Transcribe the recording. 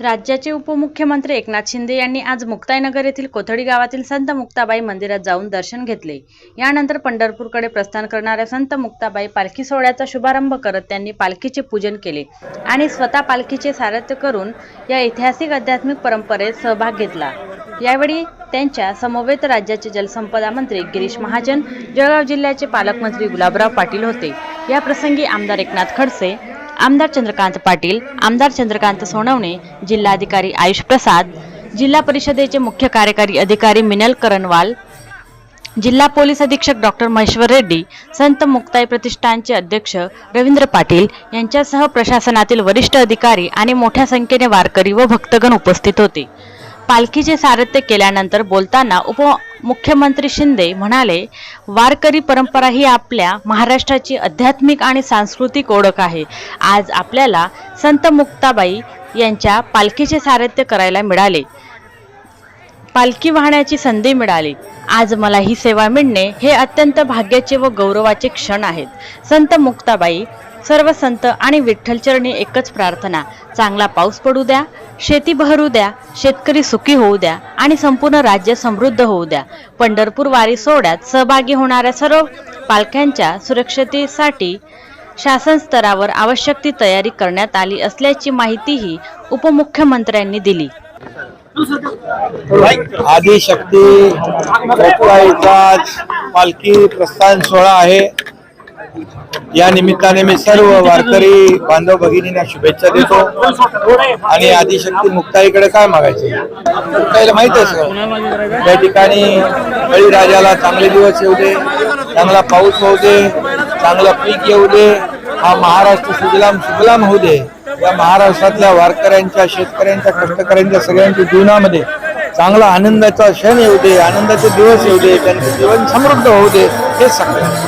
राज्याचे उपमुख्यमंत्री एकनाथ शिंदे यांनी आज मुक्ताईनगर येथील कोथडी गावातील संत मुक्ताबाई मंदिरात जाऊन दर्शन घेतले. यानंतर पंढरपूरकडे प्रस्थान करणाऱ्या संत मुक्ताबाई पालखी सोहळ्याचा शुभारंभ करत त्यांनी पालखीचे पूजन केले आणि स्वतः पालखीचे सारथ्य करून या ऐतिहासिक आध्यात्मिक परंपरेत सहभाग घेतला. यावेळी त्यांच्या समवेत राज्याचे जलसंपदा मंत्री गिरीश महाजन जळगाव जिल्ह्याचे पालकमंत्री गुलाबराव पाटील होते. या प्रसंगी आमदार एकनाथ खडसे आमदार चंद्रकांत पाटील आमदार चंद्रकांत सोनवणे जिल्हाधिकारी आयुष प्रसाद जिल्हा परिषदेचे मुख्य कार्यकारी अधिकारी मिनल करणवाल जिल्हा पोलीस अधीक्षक डॉक्टर महेश्वर रेड्डी संत मुक्ताई प्रतिष्ठानचे अध्यक्ष रवींद्र पाटील यांच्यासह प्रशासनातील वरिष्ठ अधिकारी आणि मोठ्या संख्येने वारकरी व भक्तगण उपस्थित होते. पालखीचे सारथ्य केल्यानंतर बोलताना उपमुख्यमंत्री शिंदे म्हणाले वारकरी परंपरा ही आपल्या महाराष्ट्राची आध्यात्मिक आणि सांस्कृतिक ओळख आहे. आज आपल्याला संत मुक्ताबाई यांच्या पालखीचे सारथ्य करायला मिळाले. पालखी वाहण्याची संधी मिळाली. आज मला ही सेवा मिळणे हे अत्यंत भाग्याचे व गौरवाचे क्षण आहेत. संत मुक्ताबाई सर्व संत आणि विठ्ठलचरणी एकच प्रार्थना. चांगला पाऊस पडू द्या शेती बहरू द्या शेतकरी सुखी होऊ द्या आणि संपूर्ण राज्य समृद्ध होऊ द्या. पंढरपूर वारी सोहळ्यात सहभागी होणाऱ्या सर्व पालख्यांच्या सुरक्षतेसाठी शासन स्तरावर आवश्यक ती तयारी करण्यात आली असल्याची माहितीही उपमुख्यमंत्र्यांनी दिली. आदिशक्ती आज पालखी प्रस्थान सोहळा आहे. या निमित्ताने मी सर्व वारकरी बांधव भगिनींना शुभेच्छा देतो. आणि आदिशक्ती मुक्ताईकडे काय मागायचे? मुक्ताईला माहीत आहे त्या ठिकाणी बळीराजाला चांगले दिवस येऊ दे चांगला पाऊस होऊ दे चांगलं पीक येऊ दे हा महाराष्ट्र सुजलाम सुजलाम होऊ दे. या महाराष्ट्रातल्या वारकऱ्यांच्या शेतकऱ्यांच्या कष्टकऱ्यांच्या सगळ्यांच्या जीवनामध्ये चांगला आनंदाचा क्षण येऊ दे आनंदाचे दिवस येऊ दे त्यांचं जीवन समृद्ध होऊ दे हेच सांगतात